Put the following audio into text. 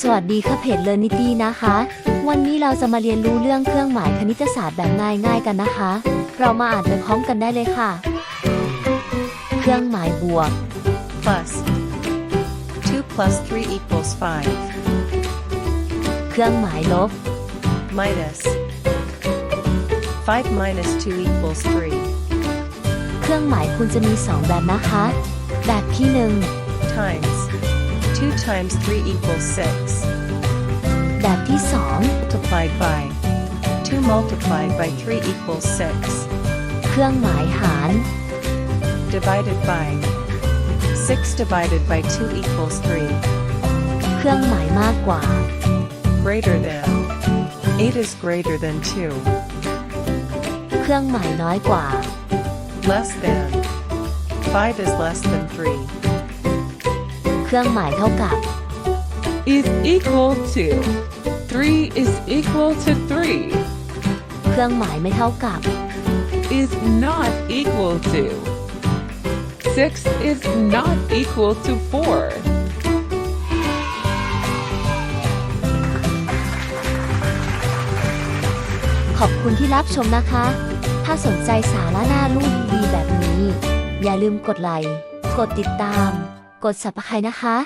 สวัสดีค่ะเพจเลอร์นิตี้นะคะ วันนี้เราจะมาเรียนรู้เรื่องเครื่องหมายคณิตศาสตร์แบบง่ายๆกันนะคะ เรามาอ่านไปพร้อมกันได้เลยค่ะ เครื่องหมายบวก plus 2 plus 3 equals เครื่องหมายลบ5 minus 5 minus 2 equals 3 เครื่องหมายคุณจะมี 2 แบบนะคะ แบบที่ times 2 times 3 equals 6 1 แบบที่ multiplied by 2 multiplied by 3 equals 2 เครื่องหมายหาร 6 divided by 6 divided by 2 equals 3 เครื่องหมายมากกว่า greater than 8 is greater than เครื่องหมายน้อยกว่า 2 less than 5 is less than 3 เค รื่องหมายเท่ากับ is equal to. 3 is equal to 3 เครื่องหมายไม่เท่ากับ is not equal to. 6 is not equal to 4. ขอบคุณที่รับชมนะคะ ถ้าสนใจสาระน่ารู้ดีๆแบบนี้ อย่าลืมกดไลค์ กดติดตาม กด subscribe นะคะ